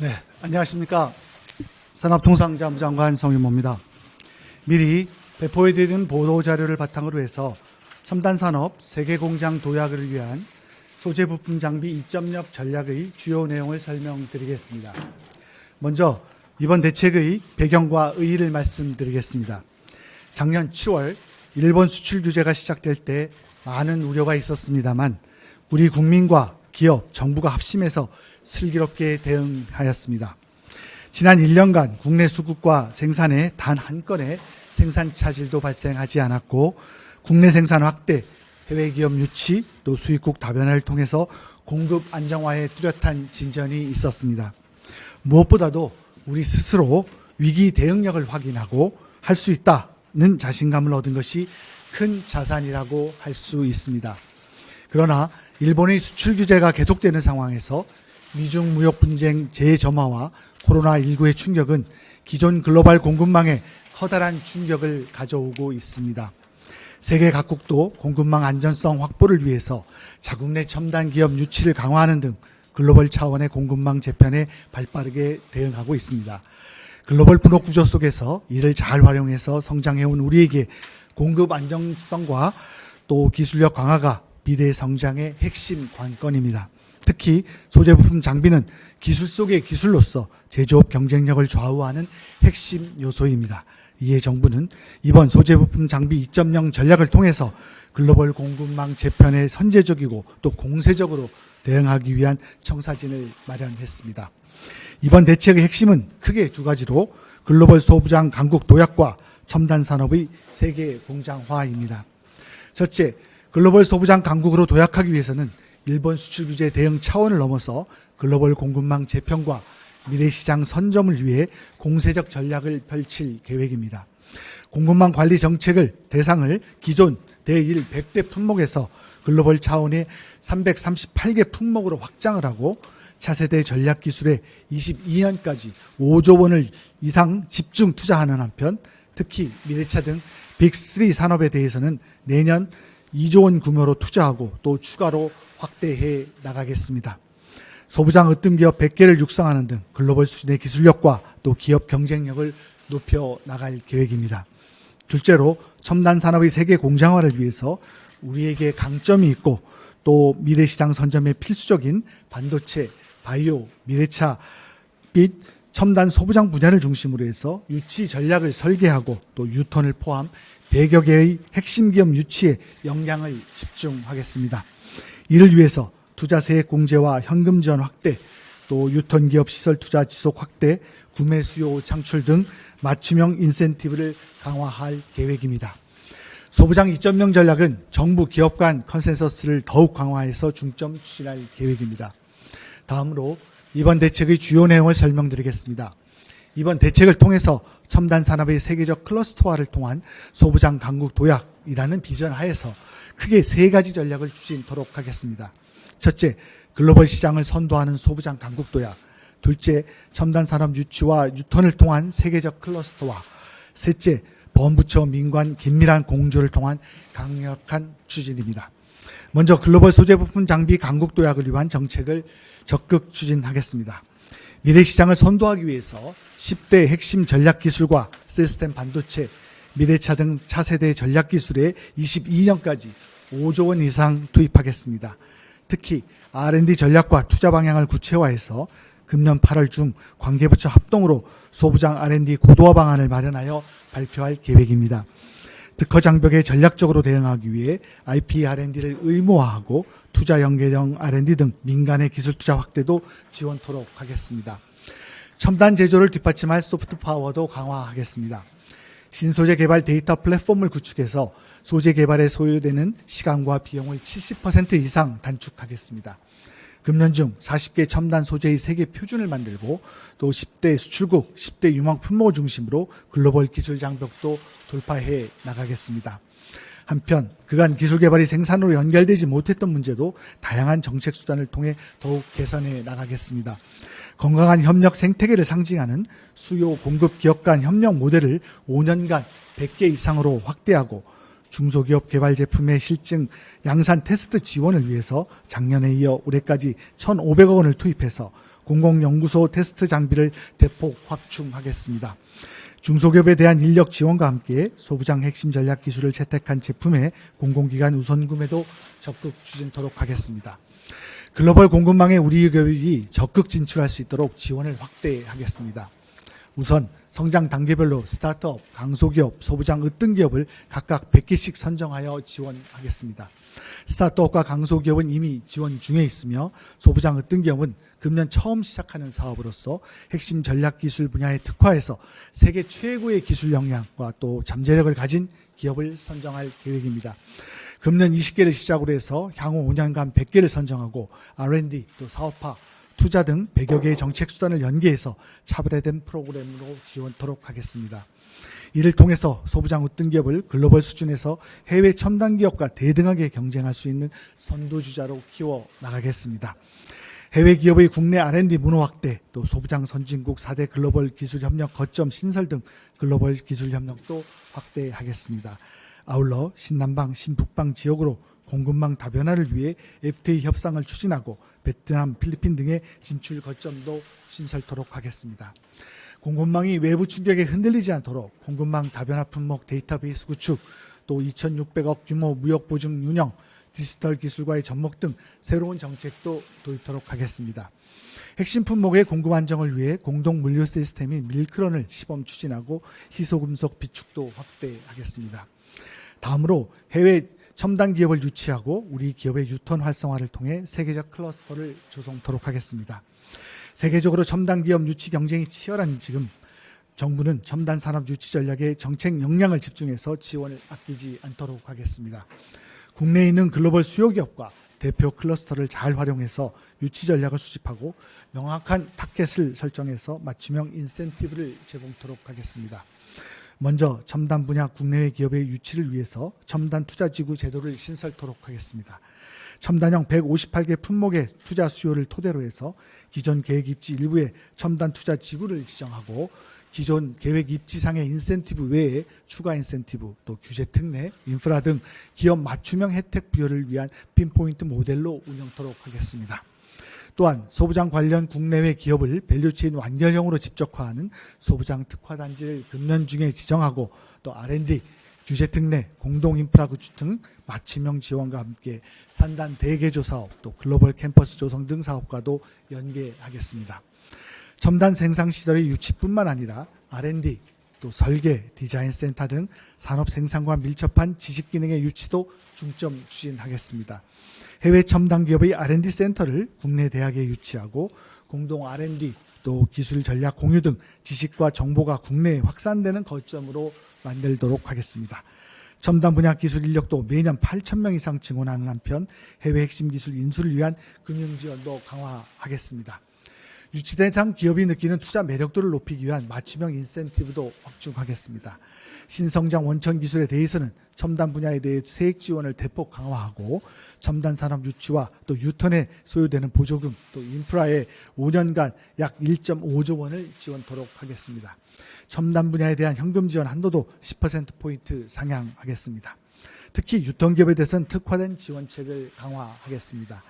네, 안녕하십니까. 산업통상자부 장관 성윤모입니다. 미리 배포해드린 보도자료를 바탕으로 해서 첨단산업 세계공장 도약을 위한 소재 부품 장비 2.0 전략의 주요 내용을 설명드리겠습니다. 먼저 이번 대책의 배경과 의의를 말씀드리겠습니다. 작년 7월 일본 수출 규제가 시작될 때 많은 우려가 있었습니다만 우리 국민과 기업, 정부가 합심해서 슬기롭게 대응하였습니다. 지난 1년간 국내 수급과 생산에 단 한 건의 생산 차질도 발생하지 않았고 국내 생산 확대, 해외 기업 유치, 또 수입국 다변화를 통해서 공급 안정화에 뚜렷한 진전이 있었습니다. 무엇보다도 우리 스스로 위기 대응력을 확인하고 할 수 있다는 자신감을 얻은 것이 큰 자산이라고 할 수 있습니다. 그러나 일본의 수출 규제가 계속되는 상황에서 미중 무역 분쟁 재점화와 코로나19의 충격은 기존 글로벌 공급망에 커다란 충격을 가져오고 있습니다. 세계 각국도 공급망 안전성 확보를 위해서 자국 내 첨단 기업 유치를 강화하는 등 글로벌 차원의 공급망 재편에 발빠르게 대응하고 있습니다. 글로벌 분업 구조 속에서 이를 잘 활용해서 성장해온 우리에게 공급 안정성과 또 기술력 강화가 미래 성장의 핵심 관건입니다. 특히 소재 부품 장비는 기술 속의 기술로서 제조업 경쟁력을 좌우하는 핵심 요소입니다. 이에 정부는 이번 소재 부품 장비 2.0 전략을 통해서 글로벌 공급망 재편에 선제적이고 또 공세적으로 대응하기 위한 청사진을 마련했습니다. 이번 대책의 핵심은 크게 두 가지로 글로벌 소부장 강국 도약과 첨단 산업의 세계 공장화입니다. 첫째, 글로벌 소부장 강국으로 도약하기 위해서는 일본 수출 규제 대응 차원을 넘어서 글로벌 공급망 재편과 미래시장 선점을 위해 공세적 전략을 펼칠 계획입니다. 공급망 관리 정책을 대상을 기존 대1 100대 품목에서 글로벌 차원의 338개 품목으로 확장을 하고 차세대 전략 기술에 22년까지 5조 원을 이상 집중 투자하는 한편 특히 미래차 등 빅3 산업에 대해서는 내년 2조 원 규모로 투자하고 또 추가로 확대해 나가겠습니다. 소부장 으뜸 기업 100개를 육성하는 등 글로벌 수준의 기술력과 또 기업 경쟁력을 높여 나갈 계획입니다. 둘째로 첨단 산업의 세계 공장화를 위해서 우리에게 강점이 있고 또 미래 시장 선점에 필수적인 반도체, 바이오, 미래차, 빛, 첨단 소부장 분야를 중심으로 해서 유치 전략을 설계하고 또 유턴을 포함 100여 개의 핵심 기업 유치에 역량을 집중하겠습니다. 이를 위해서 투자 세액 공제와 현금 지원 확대, 또 유턴 기업 시설 투자 지속 확대, 구매 수요 창출 등 맞춤형 인센티브를 강화할 계획입니다. 소부장 2.0 전략은 정부 기업 간 컨센서스를 더욱 강화해서 중점 추진할 계획입니다. 다음으로 이번 대책의 주요 내용을 설명드리겠습니다. 이번 대책을 통해서 첨단 산업의 세계적 클러스터화를 통한 소부장 강국 도약이라는 비전 하에서 크게 세 가지 전략을 추진토록 하겠습니다. 첫째, 글로벌 시장을 선도하는 소부장 강국 도약. 둘째, 첨단 산업 유치와 유턴을 통한 세계적 클러스터화. 셋째, 범부처 민관 긴밀한 공조를 통한 강력한 추진입니다. 먼저 글로벌 소재 부품 장비 강국 도약을 위한 정책을 적극 추진하겠습니다. 미래 시장을 선도하기 위해서 10대 핵심 전략 기술과 시스템 반도체, 미래차 등 차세대 전략 기술에 22년까지 5조 원 이상 투입하겠습니다. 특히 R&D 전략과 투자 방향을 구체화해서 금년 8월 중 관계부처 합동으로 소부장 R&D 고도화 방안을 마련하여 발표할 계획입니다. 특허 장벽에 전략적으로 대응하기 위해 IP R&D를 의무화하고 투자 연계형 R&D 등 민간의 기술 투자 확대도 지원토록 하겠습니다. 첨단 제조를 뒷받침할 소프트 파워도 강화하겠습니다. 신소재 개발 데이터 플랫폼을 구축해서 소재 개발에 소요되는 시간과 비용을 70% 이상 단축하겠습니다. 금년 중 40개 첨단 소재의 세계 표준을 만들고 또 10대 수출국, 10대 유망 품목을 중심으로 글로벌 기술 장벽도 돌파해 나가겠습니다. 한편 그간 기술 개발이 생산으로 연결되지 못했던 문제도 다양한 정책 수단을 통해 더욱 개선해 나가겠습니다. 건강한 협력 생태계를 상징하는 수요 공급 기업 간 협력 모델을 5년간 100개 이상으로 확대하고 중소기업 개발 제품의 실증 양산 테스트 지원을 위해서 작년에 이어 올해까지 1,500억 원을 투입해서 공공연구소 테스트 장비를 대폭 확충하겠습니다. 중소기업에 대한 인력 지원과 함께 소부장 핵심 전략 기술을 채택한 제품의 공공기관 우선 구매도 적극 추진토록 하겠습니다. 글로벌 공급망에 우리 기업이 적극 진출할 수 있도록 지원을 확대하겠습니다. 우선 성장 단계별로 스타트업, 강소기업, 소부장, 으뜸기업을 각각 100개씩 선정하여 지원하겠습니다. 스타트업과 강소기업은 이미 지원 중에 있으며 소부장, 으뜸기업은 금년 처음 시작하는 사업으로서 핵심 전략 기술 분야에 특화해서 세계 최고의 기술 역량과 또 잠재력을 가진 기업을 선정할 계획입니다. 금년 20개를 시작으로 해서 향후 5년간 100개를 선정하고 R&D 또 사업화 투자 등 100여 개의 정책 수단을 연계해서 차별화된 프로그램으로 지원토록 하겠습니다. 이를 통해서 소부장 으뜸 기업을 글로벌 수준에서 해외 첨단 기업과 대등하게 경쟁할 수 있는 선두주자로 키워 나가겠습니다. 해외 기업의 국내 R&D 문호 확대, 또 소부장 선진국 4대 글로벌 기술 협력 거점 신설 등 글로벌 기술 협력도 확대하겠습니다. 아울러 신남방, 신북방 지역으로 공급망 다변화를 위해 FTA 협상을 추진하고 베트남, 필리핀 등의 진출 거점도 신설토록 하겠습니다. 공급망이 외부 충격에 흔들리지 않도록 공급망 다변화 품목 데이터베이스 구축, 또 2,600억 규모 무역 보증 운영, 디지털 기술과의 접목 등 새로운 정책도 도입토록 하겠습니다. 핵심 품목의 공급 안정을 위해 공동 물류 시스템인 밀크런을 시범 추진하고 희소금속 비축도 확대하겠습니다. 다음으로 해외 첨단 기업을 유치하고 우리 기업의 유턴 활성화를 통해 세계적 클러스터를 조성토록 하겠습니다. 세계적으로 첨단 기업 유치 경쟁이 치열한 지금 정부는 첨단 산업 유치 전략에 정책 역량을 집중해서 지원을 아끼지 않도록 하겠습니다. 국내에 있는 글로벌 수요 기업과 대표 클러스터를 잘 활용해서 유치 전략을 수집하고 명확한 타겟을 설정해서 맞춤형 인센티브를 제공토록 하겠습니다. 먼저 첨단 분야 국내외 기업의 유치를 위해서 첨단 투자지구 제도를 신설토록 하겠습니다. 첨단형 158개 품목의 투자 수요를 토대로 해서 기존 계획 입지 일부에 첨단 투자 지구를 지정하고 기존 계획 입지상의 인센티브 외에 추가 인센티브, 또 규제 특례, 인프라 등 기업 맞춤형 혜택 부여를 위한 핀포인트 모델로 운영토록 하겠습니다. 또한 소부장 관련 국내외 기업을 밸류체인 완결형으로 집적화하는 소부장 특화단지를 금년 중에 지정하고 또 R&D, 규제 특례, 공동 인프라 구축 등 맞춤형 지원과 함께 산단 대개조 사업, 또 글로벌 캠퍼스 조성 등 사업과도 연계하겠습니다. 첨단 생산 시설의 유치뿐만 아니라 R&D, 또 설계, 디자인 센터 등 산업 생산과 밀접한 지식 기능의 유치도 중점 추진하겠습니다. 해외 첨단 기업의 R&D 센터를 국내 대학에 유치하고 공동 R&D 또 기술 전략 공유 등 지식과 정보가 국내에 확산되는 거점으로 만들도록 하겠습니다. 첨단 분야 기술 인력도 매년 8천 명 이상 증원하는 한편 해외 핵심 기술 인수를 위한 금융 지원도 강화하겠습니다. 유치 대상 기업이 느끼는 투자 매력도를 높이기 위한 맞춤형 인센티브도 확충하겠습니다. 신성장 원천 기술에 대해서는 첨단 분야에 대해 세액 지원을 대폭 강화하고 첨단 산업 유치와 또 유턴에 소요되는 보조금 또 인프라에 5년간 약 1.5조 원을 지원토록 하겠습니다. 첨단 분야에 대한 현금 지원 한도도 10%포인트 상향하겠습니다. 특히 유통기업에 대해서는 특화된 지원책을 강화하겠습니다.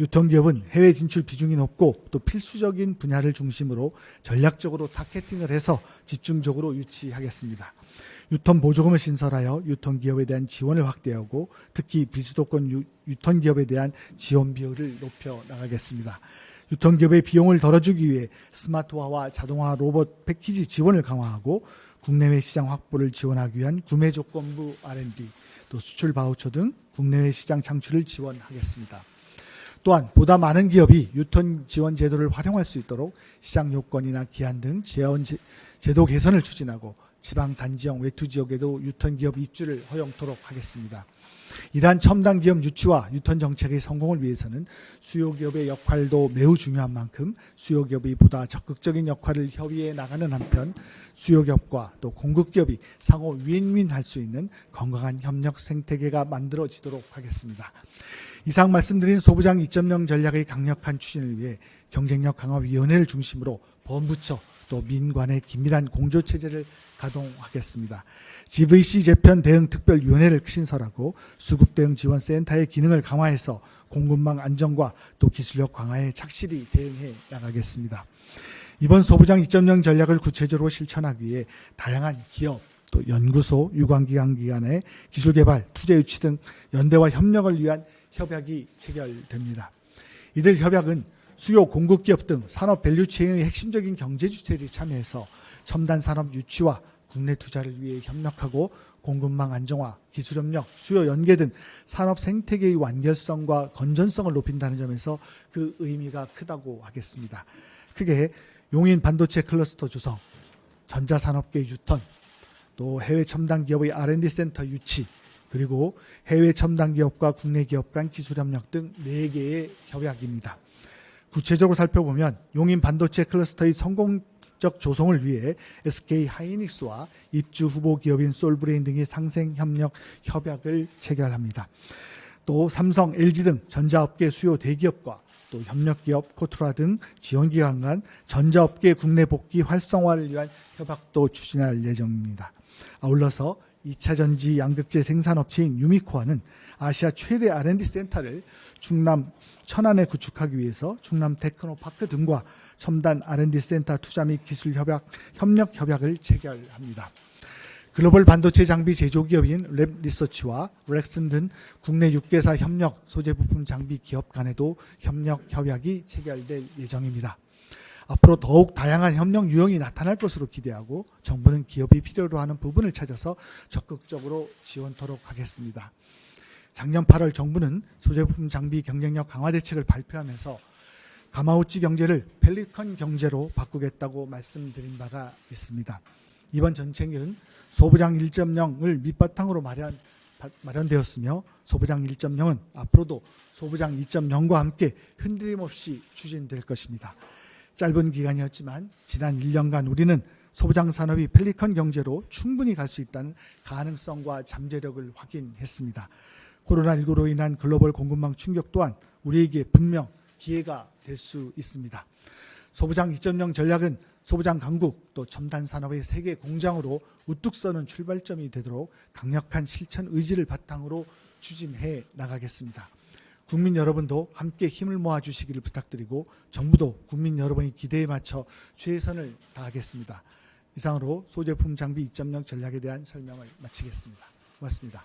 유통기업은 해외 진출 비중이 높고 또 필수적인 분야를 중심으로 전략적으로 타겟팅을 해서 집중적으로 유치하겠습니다. 유턴 보조금을 신설하여 유턴 기업에 대한 지원을 확대하고 특히 비수도권 유, 유턴기업에 대한 지원 비율을 높여 나가겠습니다. 유통기업의 비용을 덜어주기 위해 스마트화와 자동화 로봇 패키지 지원을 강화하고 국내외 시장 확보를 지원하기 위한 구매 조건부 R&D, 또 수출 바우처 등 국내외 시장 창출을 지원하겠습니다. 또한 보다 많은 기업이 유턴 지원 제도를 활용할 수 있도록 시장 요건이나 기한 등 제- 제도 개선을 추진하고 지방 단지형 외투 지역에도 유턴 기업 입주를 허용토록 하겠습니다. 이러한 첨단 기업 유치와 유턴 정책의 성공을 위해서는 수요 기업의 역할도 매우 중요한 만큼 수요 기업이 보다 적극적인 역할을 협의해 나가는 한편 수요 기업과 또 공급 기업이 상호 윈윈할 수 있는 건강한 협력 생태계가 만들어지도록 하겠습니다. 이상 말씀드린 소부장 2.0 전략의 강력한 추진을 위해 경쟁력 강화 위원회를 중심으로 범부처 또 민관의 긴밀한 공조 체제를 가동하겠습니다. GVC 재편 대응 특별위원회를 신설하고 수급 대응 지원 센터의 기능을 강화해서 공급망 안정과 또 기술력 강화에 착실히 대응해 나가겠습니다. 이번 소부장 2.0 전략을 구체적으로 실천하기 위해 다양한 기업, 또 연구소, 유관기관 기관의 기술개발, 투자 유치 등 연대와 협력을 위한 협약이 체결됩니다. 이들 협약은 수요 공급 기업 등 산업 밸류 체인의 핵심적인 경제 주체들이 참여해서 첨단 산업 유치와 국내 투자를 위해 협력하고 공급망 안정화, 기술 협력, 수요 연계 등 산업 생태계의 완결성과 건전성을 높인다는 점에서 그 의미가 크다고 하겠습니다. 크게 용인 반도체 클러스터 조성, 전자산업계 유턴, 또 해외 첨단 기업의 R&D 센터 유치, 그리고 해외 첨단 기업과 국내 기업 간 기술 협력 등 4개의 협약입니다. 구체적으로 살펴보면 용인 반도체 클러스터의 성공적 조성을 위해 SK 하이닉스와 입주 후보 기업인 솔브레인 등이 상생 협력 협약을 체결합니다. 또 삼성, LG 등 전자업계 수요 대기업과 또 협력기업 코트라 등 지원기관 간 전자업계 국내 복귀 활성화를 위한 협약도 추진할 예정입니다. 아울러서 2차 전지 양극재 생산업체인 유미코아는 아시아 최대 R&D 센터를 충남 천안에 구축하기 위해서 충남 테크노파크 등과 첨단 R&D 센터 투자 및 기술 협약 협력 협약을 체결합니다. 글로벌 반도체 장비 제조 기업인 랩 리서치와 렉슨 등 국내 6개사 협력 소재 부품 장비 기업 간에도 협력 협약이 체결될 예정입니다. 앞으로 더욱 다양한 협력 유형이 나타날 것으로 기대하고 정부는 기업이 필요로 하는 부분을 찾아서 적극적으로 지원토록 하겠습니다. 작년 8월 정부는 소재부품 장비 경쟁력 강화 대책을 발표하면서 가마우치 경제를 펠리컨 경제로 바꾸겠다고 말씀드린 바가 있습니다. 이번 정책은 소부장 1.0을 밑바탕으로 마련, 바- 마련되었으며 소부장 1.0은 앞으로도 소부장 2.0과 함께 흔들림 없이 추진될 것입니다. 짧은 기간이었지만 지난 1년간 우리는 소부장 산업이 펠리컨 경제로 충분히 갈 수 있다는 가능성과 잠재력을 확인했습니다. 코로나19로 인한 글로벌 공급망 충격 또한 우리에게 분명 기회가 될 수 있습니다. 소부장 2.0 전략은 소부장 강국 또 첨단 산업의 세계 공장으로 우뚝 서는 출발점이 되도록 강력한 실천 의지를 바탕으로 추진해 나가겠습니다. 국민 여러분도 함께 힘을 모아 주시기를 부탁드리고 정부도 국민 여러분의 기대에 맞춰 최선을 다하겠습니다. 이상으로 소제품 장비 2.0 전략에 대한 설명을 마치겠습니다. 고맙습니다.